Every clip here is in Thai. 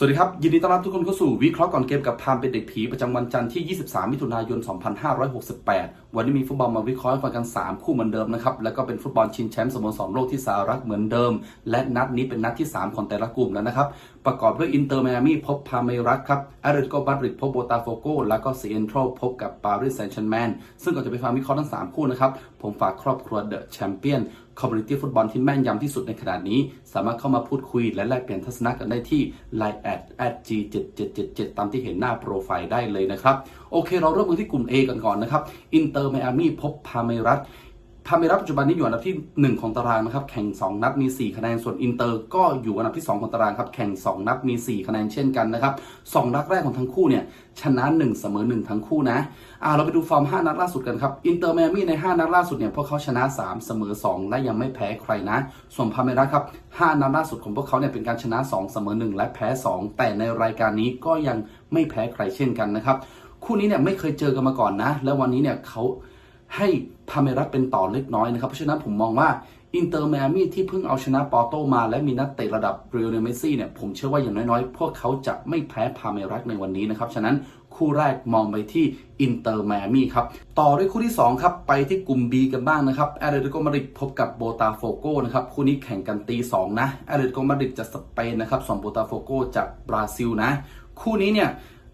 สวัสดีครับ ยินดีต้อนรับทุกคนเข้าสู่วิเคราะห์ก่อนเกมกับพามเป็นเด็กผีประจำวันจันทร์ที่ 23 มิถุนายน 2568 วันนี้มีฟุตบอลมาวิเคราะห์ฟังกัน 3 คู่เหมือนเดิมนะครับ แล้วก็เป็นฟุตบอลชิงแชมป์สโมสรโลกที่สหรัฐเหมือนเดิม และนัดนี้เป็นนัดที่ 3 ของแต่ละกลุ่มแล้วนะครับ ประกอบด้วยอินเตอร์ไมอามีพบพาเมรัสครับแอตเลติโกมาดริดพบโบตาโฟโกแล้วก็ซีเอ็นโตรพบกับปารีสแซงต์แชร์แมงซึ่งก่อนจะไปฟังวิเคราะห์ทั้ง 3 คู่นะครับผมฝากครอบครัวเดอะแชมเปี้ยน คอมมูนิตี้ฟุตบอลที่แม่นยำที่สุดในขณะนี้ สามารถเข้ามาพูดคุยและแลกเปลี่ยนทัศนะกันได้ที่ line at at g 7 7 7 7ตามที่เห็นหน้าโปรไฟล์ได้เลยนะครับ โอเค เราเริ่มกันที่กลุ่ม A กันก่อนนะครับอินเตอร์ไมอามีพบพาเมรัส พาเมรัสปัจจุบันนี้อยู่อันดับที่ 1 ของตารางนะครับ แข่ง 2 นัดมี 4 คะแนน ส่วนอินเตอร์ก็อยู่อันดับที่ 2 ของตารางครับ แข่ง 2 นัดมี 4 คะแนนเช่นกันนะครับ2นัดแรกของทั้งคู่เนี่ยชนะ 1 เสมอ 1 ทั้งคู่นะอ่าเราไปดูฟอร์ม 5 นัดล่าสุดกันครับ อินเตอร์แมมี่ใน 5 นัดล่าสุดเนี่ยพวกเขาชนะ 3 เสมอ 2 และยังไม่แพ้ใครนะ ส่วนพาเมรัสครับ 5 นัดล่าสุดของพวกเขาเนี่ยเป็นการชนะ 2 เสมอ 1 และแพ้ 2 แต่ในรายการนี้ก็ยังไม่แพ้ใครเช่นกันนะครับ คู่นี้เนี่ยไม่เคยเจอกันมาก่อนนะ แล้ววันนี้เนี่ยเขา ให้พาเมรัสเป็นต่อเล็กน้อยนะครับ เพราะฉะนั้นผมมองว่าอินเตอร์แมมี่ที่เพิ่งเอาชนะปอร์โตมา และมีนักเตะระดับเรียลเมซี่เนี่ยผมเชื่อว่าอย่างน้อยๆ พวกเขาจะไม่แพ้พาเมรัสในวันนี้นะครับ ฉะนั้นคู่แรกมองไปที่อินเตอร์แมมี่ครับ ต่อด้วยคู่ที่ 2 ครับ ไปที่กลุ่ม B กันบ้างนะครับแอตเลติโกมาดริดพบกับโบตาโฟโกนะครับ คู่นี้แข่งกันตี 2 นะแอตเลติโกมาดริดจากสเปนนะครับส่วนโบตาโฟโกจากบราซิลนะ คู่นี้เนี่ย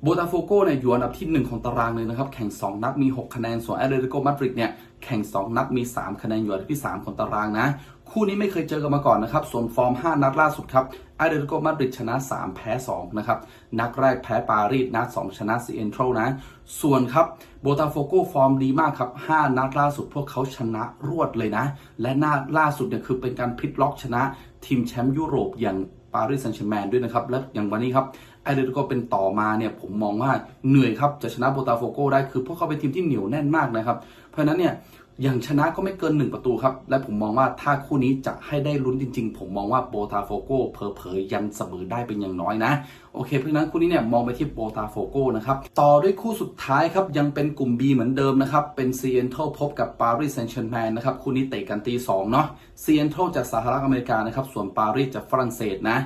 โบตาโฟโกเนี่ยอยู่อันดับที่ 1 ของตารางเลยนะครับ แข่ง 2 นัดมี 6 คะแนน ส่วนแอตเลติโกมาดริดเนี่ยแข่ง 2 นัดมี 3 คะแนนอยู่อันดับที่ 3 ของตารางนะ คู่นี้ไม่เคยเจอกันมาก่อนนะครับ ส่วนฟอร์ม 5 นัดล่าสุดครับแอตเลติโกมาดริดชนะ 3 แพ้ 2 นะครับ นัดแรกแพ้ปารีสนัด 2 ชนะซีเอ็นโตรนะ ส่วนครับโบตาโฟโกฟอร์มดีมากครับ 5 นัดล่าสุดพวกเขาชนะรวดเลยนะ และนัดล่าสุดเนี่ยคือเป็นการพลิกล็อกชนะทีมแชมป์ยุโรปอย่างปารีสแซงต์แชร์แมงด้วยนะครับ และอย่างวันนี้ครับ ไอเดนก็เป็นต่อมาเนี่ยผมมองว่าเหนื่อยครับจะชนะโบตาโฟโกได้คือพวกเขาเป็นทีมที่เหนียวแน่นมากนะครับ เพราะฉะนั้นเนี่ยอย่างชนะก็ไม่เกิน 1 ประตูครับ และผมมองว่าถ้าคู่นี้จะให้ได้ลุ้นจริง ๆ ผมมองว่าโบตาโฟโกเผลอยันเสมอได้เป็นอย่างน้อยนะ โอเค เพราะนั้นคู่นี้เนี่ยมองไปที่โบตาโฟโกนะครับ ต่อด้วยคู่สุดท้ายครับ ยังเป็นกลุ่ม B เหมือนเดิมนะครับ เป็นซีเอนโตพบกับปารีสแซงต์แชร์แมงนะครับ คู่นี้เตะกันตีสองเนาะซีเอนโตจากสหรัฐอเมริกานะครับ ส่วนปารีสจากฝรั่งเศสนะ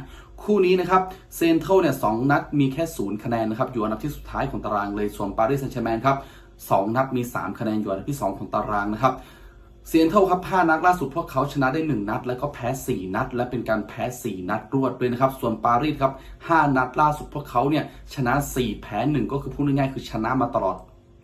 คู่นี้นะครับเซนเทลเนี่ยสองนัดมีแค่ศูนย์คะแนนนะครับอยู่อันดับที่สุดท้ายของตารางเลยส่วนปารีสแซงต์แชร์แมงครับสองนัดมี 3 คะแนนอยู่อันดับที่ 2 ของตารางนะครับเซียนเท่าครับ 5 นัดล่าสุดพวกเขาชนะได้ 1 นัด แล้วก็แพ้ 4 นัด และเป็นการแพ้ 4 นัดรวดด้วยนะครับ ส่วนปารีสครับ 5 นัดล่าสุดพวกเขาเนี่ยชนะ 4 แพ้ 1 ก็คือพูดง่ายๆคือชนะมาตลอด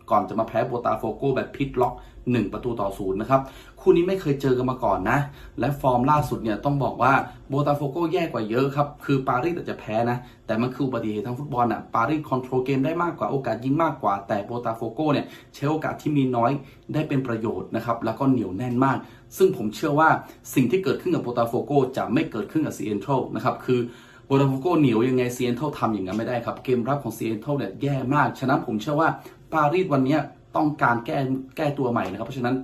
ก่อนจะมาแพ้โบตาโฟโกแบบพลิกล็อก 1 ประตูต่อศูนย์นะครับ คู่นี้ไม่เคยเจอกันมาก่อนนะ และฟอร์มล่าสุดเนี่ยต้องบอกว่าโบตาโฟโกแย่กว่าเยอะครับ คือปารีสอาจจะแพ้นะ แต่มันคืออุบัติเหตุทางฟุตบอลอะปารีสคอนโทรลเกมได้มากกว่าโอกาสยิงมากกว่า แต่โบตาโฟโกเนี่ยใช้โอกาสที่มีน้อยได้เป็นประโยชน์นะครับแล้วก็เหนียวแน่นมาก ซึ่งผมเชื่อว่าสิ่งที่เกิดขึ้นกับโบตาโฟโกจะไม่เกิดขึ้นกับซีเอ็นโตรนะครับคือโบตาโฟโกเหนียวยังไงเซีเอ็นเทลทำอย่างนั้นไม่ได้ครับ เกมรับของเซีเอ็นเทลเนี่ยแย่มาก ฉะนั้นผมเชื่อว่า ปารีสวันนี้ต้องการแก้แก้ตัวใหม่นะครับ เพราะฉะนั้น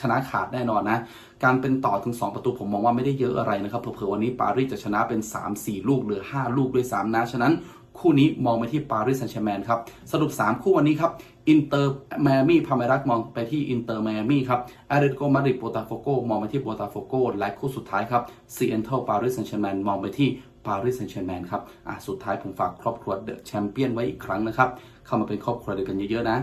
ชนะขาดแน่นอนนะ การเป็นต่อถึง 2 ประตูผมมองว่าไม่ได้เยอะอะไรนะครับ เผื่อวันนี้ปารีสจะชนะเป็น 3-4 ลูกหรือ 5 ลูกด้วยซ้ำนะ ฉะนั้น คู่นี้มองไปที่ปารีสแซงต์แชร์แมนครับ สรุป 3 คู่วันนี้ครับอินเตอร์แมมี่พาเมรักมองไปที่อินเตอร์แมมี่ครับอาริโกมาริโบตาโฟโกมองไปที่โบตาโฟโกและคู่สุดท้ายครับซีเอ็นเทลปารีสแซงต์แชร์แมนมองไปที่ปารีสแซงต์แชร์แมนครับอะสุดท้ายผมฝากครอบครัวเดอะแชมเปี้ยนไว้อีกครั้งนะครับ เข้ามาเป็นครอบครัวเดียวกันเยอะๆนะ